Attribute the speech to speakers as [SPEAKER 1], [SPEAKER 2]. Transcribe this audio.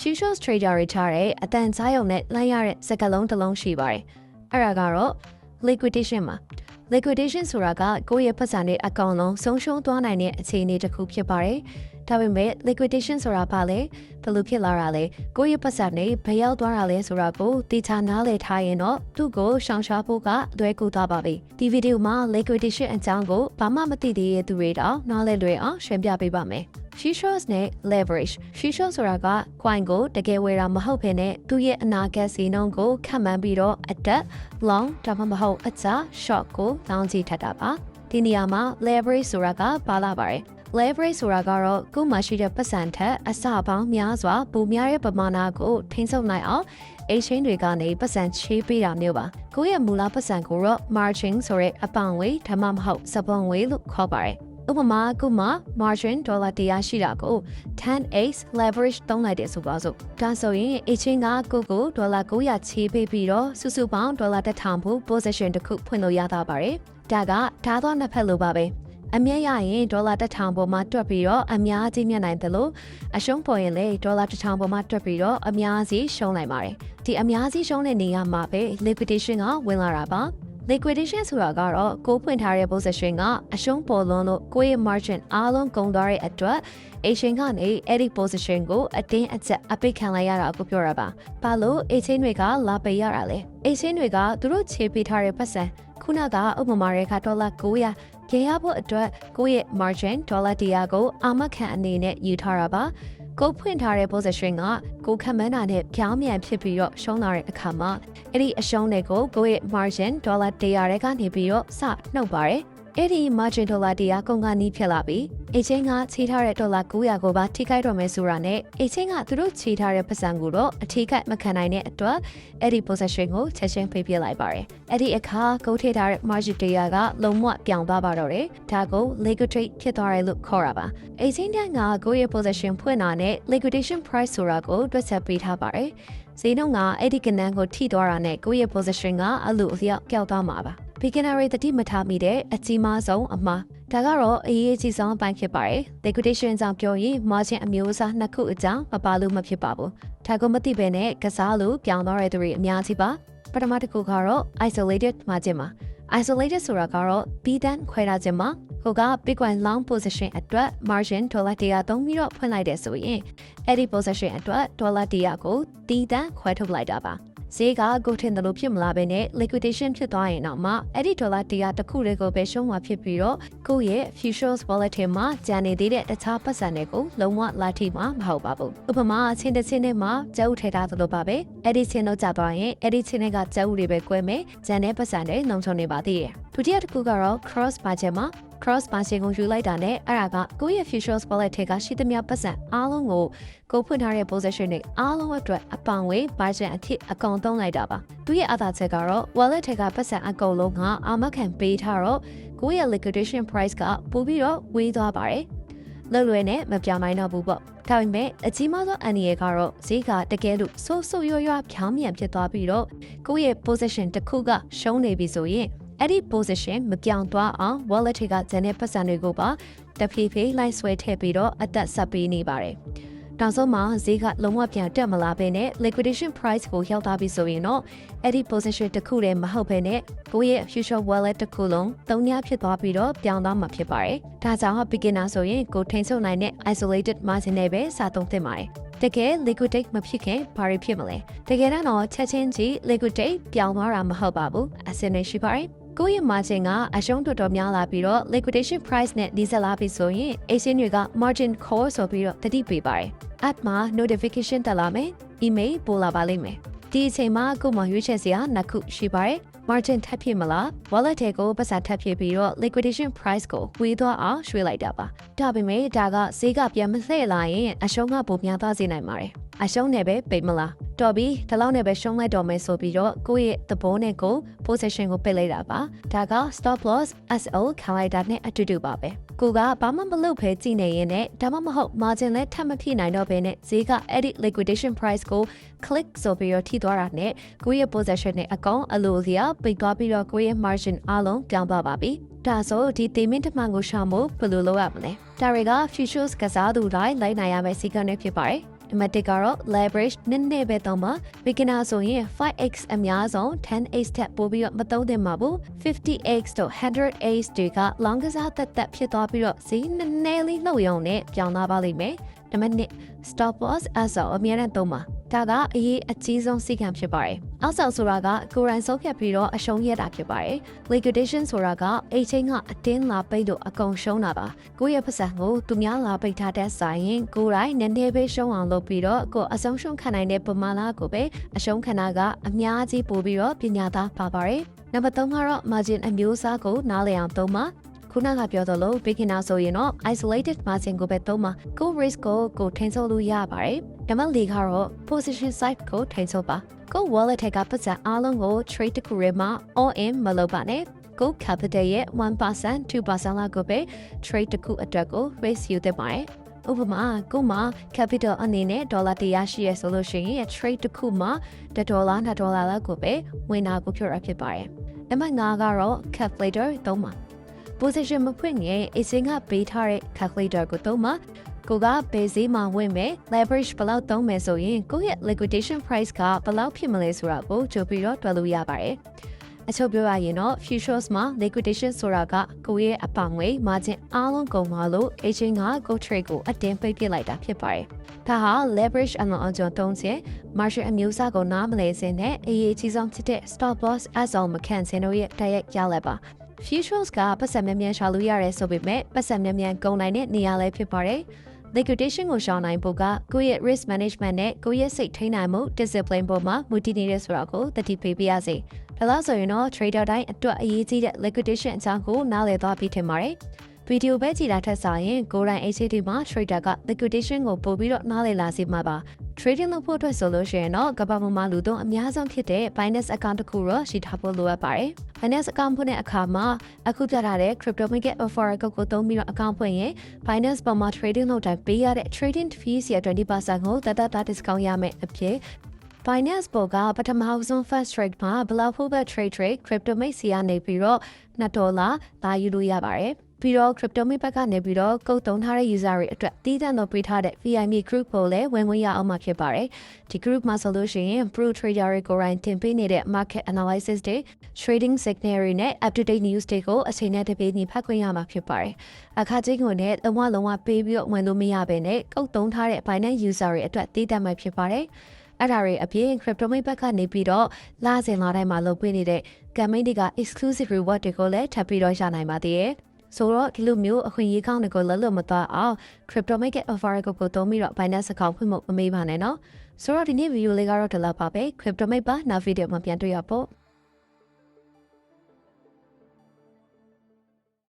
[SPEAKER 1] futures trader တွေထားတဲ့အတန်ကြားရုံနဲ့လိုက်ရတဲ့စကားလုံးတစ်လုံးရှိပါတယ်။အဲ့ဒါကတော့ liquidation ပါ liquidation ဆိုတာကကိုယ့်ရဲ့ပတ်စံတွေအကောင်လုံးဆုံးရှုံးသွားနိုင်တဲ့အခြေအနေတစ်ခုဖြစ်ပါတယ်။ဒါပေမဲ့ liquidation ဆိုတာဘာလဲဘယ်လိုဖြစ်လာတာလဲကိုယ့်ရဲ့ပတ်စံတွေဘယ်ရောက်သွားတာလဲဆိုတာကိုတိကျနားလည်ထားရင်တော့သူ့ကိုရှောင်ရှားဖို့ကလွယ်ကူသွားပါပြီ။ဒီဗီဒီယိုမှာ liquidation အကြောင်းကိုဘာမှမသိသေးတဲ့သူတွေတော့နားလည်လွယ်အောင်ရှင်းပြပေးပါမယ်။ futures နဲ့ leverage futures ဆိုတာက coin ကိုတကယ်ဝယ်တာမဟုတ်ဘဲနဲ့သူ့ရဲ့အနာဂတ်စီနှုန်းကိုခန့်မှန်းပြီးတော့အတက် long ဒါမှမဟုတ်အကျ short ကိုလောင်းကြည့်ထပ်တာပါဒီနေရာမှာ leverage ဆိုတာကပါလာပါတယ် leverage ဆိုတာကတော့ကိုယ်မှာရှိတဲ့ပတ်စံထက်အစပေါင်းများစွာပိုများတဲ့ပမာဏကိုထိန်းချုပ်နိုင်အောင် exchange တွေကနေပတ်စံချေးပေးတာမျိုးပါကိုယ့်ရဲ့မူလပတ်စံကိုတော့ margin ဆိုတဲ့အပေါင်ဝေးဒါမှမဟုတ်စပွန်ဝေးလို့ခေါ်ပါတယ် ဥပမာကုမှာ margin ဒေါ်လာ100ရှိတာကို 10x leverage သုံးလိုက်တယ်ဆိုပါစို့ဒါဆိုရင် exchange ကကိုကိုဒေါ်လာ900ချေးပေးပြီးတော့စုစုပေါင်းဒေါ်လာ1000ဖို့ position တစ်ခုဖွင့်လို့ရတာပါတယ်ဒါကဓာတ်သွားနှစ်ဖက်လိုပါပဲအမြတ်ရရင်ဒေါ်လာ1000ပေါ်မှာတွက်ပြီးတော့အများကြီးမြတ်နိုင်တယ်လို့အရှုံးပေါ်ရင်လေဒေါ်လာ1000ပေါ်မှာတွက်ပြီးတော့အများကြီးရှုံးနိုင်ပါတယ်ဒီအများကြီးရှုံးတဲ့နေရာမှာပဲ liquidation ကဝင်လာတာပါ liquidation ဆိုတာကတော့ကိုဖွင့်ထားတဲ့ position ကအရှုံးပေါ်လွန်လို့ကိုယ့်ရဲ့ margin အားလုံးကုန်သွားတဲ့အတွက် Asian ကနေအဲ့ဒီ position ကိုအတင်းအကျပ်အပိတ်ခံလိုက်ရတာကိုပြောရပါ။ဘာလို့ Asian တွေကလာပေးရတာလဲ။ Asian တွေကသူတို့ခြေပေးထားတဲ့ပတ်စံခုနကဥပမာတွေကဒေါ်လာ900ကြေရဖို့အတွက်ကိုယ့်ရဲ့ margin ဒေါ်လာ100ကိုအာမခံအနေနဲ့ယူထားတာပါ။ ကိုဖွင့်ထားတဲ့ position ကကိုခံမန်းတာနဲ့ပြောင်းပြန်ဖြစ်ပြီးတော့ရှုံးလာတဲ့အခါမှာအဲ့ဒီအရှုံးတွေကိုကိုယ့်ရဲ့ margin ဒေါ်လာ100ရဲကနေပြီးတော့စနှုတ်ပါတယ် အဲ့ဒီ margin ဒေါ်လာ100ကုန်ကနီးဖြစ်လာပြီးအချင်းကချေထားတဲ့ဒေါ်လာ900ကိုပါထိခိုက်တော့မယ်ဆိုတာနဲ့အချင်းကသူတို့ချေထားတဲ့ပတ်စံကိုတော့အထိခိုက်မခံနိုင်တဲ့အတွက်အဲ့ဒီ position ကိုချက်ချင်းဖိပြလိုက်ပါတယ်အဲ့ဒီအခါကိုထိထားတဲ့ margin 100ကလုံးဝပြောင်းသွားပါတော့တယ်ဒါကို liquidate ဖြစ်သွားတယ်လို့ခေါ်တာပါအချင်းတန်းကကိုယ့်ရဲ့ position ဖွင့်တာနဲ့ liquidation price ဆိုတာကိုတွက်ချက်ပေးထားပါတယ်ဈေးနှုန်းကအဲ့ဒီကနန်းကိုထိသွားတာနဲ့ကိုယ့်ရဲ့ position ကအလူအလျောက်ကြောက်သွားမှာပါ beginner တွေတတိမထားမိတဲ့အကြီးမားဆုံးအမှားဒါကတော့အရေးကြီးဆုံးအပိုင်းဖြစ်ပါတယ် liquidation ကြောင့်ပြောရင် margin အမျိုးအစားနှစ်ခုအကြောင်းမပါလို့မဖြစ်ပါဘူးဒါကမသိပဲနဲ့ကစားလို့ပြောင်းသွားတဲ့သူတွေအများကြီးပါပထမတစ်ခုကတော့ isolated margin ပါ isolated ဆိုတာကတော့ပြီးတန်းခွဲထားခြင်းမှာဟိုက Bitcoin long position အတွက် margin ဒေါ်လာ100သုံးပြီးတော့ဖွင့်လိုက်တယ်ဆိုရင်အဲ့ဒီ position အတွက်ဒေါ်လာ100ကိုတီးတန်းခွဲထုတ်လိုက်တာပါ ဈေးကကိုထင်တယ်လို့ဖြစ်မလာဘဲနဲ့ liquidation ဖြစ်သွားရင်တော့မှအဲ့ဒီဒေါ်လာ100တစ်ခုတည်းကိုပဲရှုံးမှာဖြစ်ပြီးတော့ကိုယ့်ရဲ့ futures wallet ထဲမှာကျန်နေသေးတဲ့တခြားပတ်စံတွေကိုလုံးဝလာထိမှာမဟုတ်ပါဘူးဥပမာချင်းတစ်ချင်းနဲ့မှာကျုပ်ထဲထားသလိုပါပဲအဲ့ဒီချင်းတော့ကြသွားရင်အဲ့ဒီချင်းတွေကကျုပ်တွေပဲကွဲမယ်ကျန်တဲ့ပတ်စံတွေလုံခြုံနေပါသေးတယ်ဒုတိယတစ်ခုကတော့ cross budget မှာ cross margin ကိုယူလိုက်တာနဲ့အဲ့ဒါကကိုယ့်ရဲ့ futures wallet ထဲကရှိသမျှပတ်စံအားလုံးကိုကိုဖွင့်ထားတဲ့ position တွေအားလုံးအတွက်အပောင်ဝေး margin အဖြစ်အကုန်သုံးလိုက်တာပါသူရဲ့အသာချက်ကတော့ wallet ထဲကပတ်စံအကုန်လုံးကအာမခံပေးထားတော့ကိုယ့်ရဲ့ liquidation price ကပိုပြီးတော့ဝေးသွားပါတယ်လွယ်လွယ်နဲ့မပြောင်းနိုင်တော့ဘူးပေါ့ဒါပေမဲ့အကြီးမားဆုံးအန္တရာယ်ကတော့ဈေးကတကယ်လို့ဆိုးဆိုးရွားရွားဖြောင်းမြန်ဖြစ်သွားပြီးတော့ကိုယ့်ရဲ့ position တစ်ခုကရှုံးနေပြီဆိုရင် အဲ့ဒီ position မပြောင်းသွားအောင် wallet တွေကဂျန်တဲ့ပတ်စံတွေကိုပါတဖြည်းဖြည်းလိုက်ဆွဲထည့်ပြီးတော့အသက်ဆက်ပေးနေပါတယ်။နောက်ဆုံးမှာဈေးကလုံးဝပြန်တက်မလာဘဲနဲ့ liquidation price ကိုရောက်သွားပြီဆိုရင်တော့အဲ့ဒီ position တစ်ခုတည်းမဟုတ်ဘဲနဲ့ကိုယ့်ရဲ့ future wallet တစ်ခုလုံးသုံးညဖြစ်သွားပြီးတော့ပြောင်းသွားမှာဖြစ်ပါတယ်။ဒါကြောင့် beginner ဆိုရင်ကိုထိန်းချုပ်နိုင်တဲ့ isolated margin နဲ့ပဲစာသုံးသင့်ပါတယ်။တကယ် liquidate မဖြစ်ခင်ဘာတွေဖြစ်မလဲတကယ်တော့ချက်ချင်းကြီး liquidate ပြောင်းသွားတာမဟုတ်ပါဘူးအစင်းနေရှိပါတယ် ကိုယ့်ရဲ့ margin ကအရှုံးတော်တော်များလာပြီးတော့ liquidation price နဲ့နှိစက်လာပြီဆိုရင် Asian တွေက margin call ဆိုပြီးတော့တတိပေးပါတယ် app မှာ notification တက်လာမယ် email ပို့လာပါလိမ့်မယ်ဒီအချိန်မှာကိုယ်မရွေးချယ်စရာနှစ်ခုရှိပါတယ် margin ထပ်ဖြစ်မလား wallet ထဲကိုပတ်စံထပ်ဖြစ်ပြီးတော့ liquidation price ကိုဝေးသွားအောင်ရွှေ့လိုက်တာပါဒါပေမဲ့ဒါကဈေးကပြန်မလှည့်လာရင်အရှုံးကပိုများသွားစေနိုင်ပါတယ်အရှုံးနဲ့ပဲပိတ်မလား တော်ပြီဒီလောက်နဲ့ပဲရှုံးလိုက်တော့မယ်ဆိုပြီးတော့ကိုယ့်ရဲ့သဘောနဲ့ကို position ကိုပိတ်လိုက်တာပါဒါက stop loss SO ခံလိုက်တာနဲ့အတူတူပါပဲကိုကဘာမှမလုပ်ဖဲကြည့်နေရင်နဲ့ဒါမှမဟုတ် margin လဲထပ်မဖြစ်နိုင်တော့ဘဲနဲ့ဈေးကအဲ့ဒီ liquidation price ကို click ဆိုပြီးတော့ထိသွားတာနဲ့ကိုယ့်ရဲ့ position နဲ့အကောင်အလိုစီပိတ်သွားပြီးတော့ကိုယ့်ရဲ့ margin အားလုံးပြောင်းသွားပါပြီဒါဆိုဒီ payment တစ်မှန်ကိုရှာဖို့ဘယ်လိုလုပ်ရမလဲဒါတွေက futures ကစားသူတိုင်းလိုက်နိုင်ရမယ့်စီကံတွေဖြစ်ပါတယ် နံပါတ်1ကတော့ leverage နည်းနည်းပဲသုံးပါ beginner ဆိုရင် 5x အများဆုံး 10x ထက်ပိုပြီးတော့မသုံးသင့်ပါဘူး 50x တို့ 100x တွေက long ကစားသက်သက်ဖြစ်သွားပြီးတော့ဈေးနည်းနည်းလေးလှုပ်ရုံနဲ့ပြောင်းသွားပါလိမ့်မယ်နံပါတ်2 stop loss အဆောအမြဲတမ်းသုံးပါဒါကအရေးအကြီးဆုံးစိတ်ခံဖြစ်ပါတယ်။ အောက်ဆောင်ဆိုတာကကိုယ်တိုင်ဆုံးဖြတ်ပြီးတော့အရှုံးရတာဖြစ်ပါတယ်။ liquidation ဆိုတာကအချိန်ကအတင်းလာပိတ်လို့အကုန်ရှုံးတာပါ။ကိုယ့်ရဲ့ပတ်စံကိုသူများလာပိတ်ထားတဲ့ဆိုင်ရင်ကိုယ်တိုင်နည်းနည်းပဲရှုံးအောင်လုပ်ပြီးတော့ကိုယ်အဆုံးရှုံးခံနိုင်တဲ့ပမာဏကိုပဲအရှုံးခံတာကအများကြီးပို့ပြီးတော့ပညာသားပါပါတယ်။နံပါတ်3ကတော့ margin အမျိုးအစားကိုနားလည်အောင်သုံးပါခုနကပြောသလို beginner ဆိုရင်တော့ isolated margin ကိုပဲသုံးပါကို risk ကိုကိုထိန်းချုပ်လို့ရပါတယ်။ဒါမှလေကတော့ position size ကိုထိန်းချုပ်ပါကို wallet ထက်ကပတ်စံအားလုံးကို trade တစ်ခုရဲမှာ all in မလုပ်ပါနဲ့ကို capital ရဲ့1% 2%လောက်ကိုပဲ trade တစ်ခုအတွက်ကို risk ယူသင့်ပါတယ်။ဥပမာကိုမှာ capital အနေနဲ့ဒေါ်လာ100ရှိရဆိုလို့ရှိရင် trade တစ်ခုမှာ1ဒေါ်လာ2ဒေါ်လာလောက်ကိုပဲဝင်တာကိုပြောရဖြစ်ပါတယ်။နံပါတ်5ကတော့ calculator သုံးပါ position မဖွင့်ရင်အစင်းကပေးထားတဲ့ calculator ကိုသုံးမှာ ကိုကဘယ်ဈေးမှာဝင်မယ် leverage ဘယ်လောက်သုံးမယ်ဆိုရင်ကိုယ့်ရဲ့ liquidation price ကဘယ်လောက်ဖြစ်မလဲဆိုတာကိုကြိုပြီးတော့တွက်လို့ရပါတယ်အချုပ်ပြောရရင်တော့ futures မှာ liquidation ဆိုတာကကိုယ့်ရဲ့အပောင်ငွေ margin အားလုံးကုန်သွားလို့ agent က go trade ကိုအတင်းပိတ်ပစ်လိုက်တာဖြစ်ပါတယ်။ဒါဟာ leverage အလွန်အကျွံသုံးခြင်း margin အမျိုးအစားကိုနားမလဲစင်းနဲ့အရေးကြီးဆုံးဖြစ်တဲ့ stop loss as all မခံစင်တို့ရဲ့တိုက်ရိုက်ရလက်ပါ futures ကပတ်စံမြန်မြန်ရှာလို့ရတယ်ဆိုပေမဲ့ပတ်စံမြန်မြန်ကုန်နိုင်တဲ့နေရာလည်းဖြစ်ပါတယ်။ liquidation ကိုရှောင်နိုင်ဖို့ကကိုယ့်ရဲ့ risk management နဲ့ကိုယ့်ရဲ့စိတ်ထိန်းနိုင်မှု discipline ပေါ်မှာမူတည်နေတဲ့ဆိုတာကိုသတိပေးပြရစီ။ဒါလို့ဆိုရင်တော့ trader တိုင်းအတွက်အရေးကြီးတဲ့ liquidation အကြောင်းကိုနားလည်သွားပြီးထင်ပါတယ်။ ဗီဒီယိုပဲကြည့်တာထက်စာရင်ကိုယ်တိုင် HCD မှာ trader က liquidation ကိုပို့ပြီးတော့နားလည်လာစေမှာပါ trading လုပ်ဖို့အတွက်ဆိုလို့ရှိရင်တော့ကမ္ဘာပေါ်မှာလူသုံးအများဆုံးဖြစ်တဲ့ Binance account တစ်ခုတော့ရှိထားဖို့လိုအပ်ပါတယ်။ Binance account ဖွင့်တဲ့အခါမှာအခုပြထားတဲ့ crypto market offer ကိုသုံးပြီးတော့ account ဖွင့်ရင် Binance ပေါ်မှာ trading လုပ်တိုင်းပေးရတဲ့ trading fees ရဲ့20%ကိုတသက်သား discount ရမယ်အဖြစ် Binance ပေါ်ကပထမဆုံး first trade မှာဘလောက်ဖို့ပဲ trade trade crypto mate စီကနေပြီးတော့2ဒေါ်လာလာယူလို့ရပါတယ် ပြီးတော့ crypto mate ဘက်ကနေပြီးတော့ကုတ်သုံးထားတဲ့ user တွေအတွက်တည်တံ့တော့ပေးထားတဲ့ VIP group ကိုလည်းဝင်ဝင်ရအောင်မှာဖြစ်ပါတယ်ဒီ group မှာဆိုလို့ရှိရင် pro trader တွေကိုယ်တိုင်တင်ပေးနေတဲ့ market analysis တွေ trading signal တွေနဲ့ up to date news တွေကိုအချိန်နဲ့တပြေးညီဖတ်ခွင့်ရမှာဖြစ်ပါတယ်အခါချင်းကိုလည်းလုံးဝလုံးဝပေးပြီးတော့ဝင်လို့မရဘဲနဲ့ကုတ်သုံးထားတဲ့ Binance user တွေအတွက်တည်တံ့မှာဖြစ်ပါတယ်အဲ့ဒါတွေအပြင် crypto mate ဘက်ကနေပြီးတော့လာစဉ်လာတိုင်းမှာလုပ်ပေးနေတဲ့ campaign တွေက exclusive reward တွေကိုလည်းထပ်ပြီးတော့ရနိုင်ပါသေးတယ် ဆိုတော့ဒီလိုမျိုးအခွင့်အရေးကောင်းတွေကိုလက်လွတ်မသွားအောင် crypto market offer ကိုကိုသုံးပြီးတော့ Binance account ဖွင့်ဖို့မမေ့ပါနဲ့နော်ဆိုတော့ဒီနေ့ဗီဒီယိုလေးကတော့ဒီလောက်ပါပဲ crypto market ပါနောက်ဗီဒီယိုမှာပြန်တွေ့ရပေါ့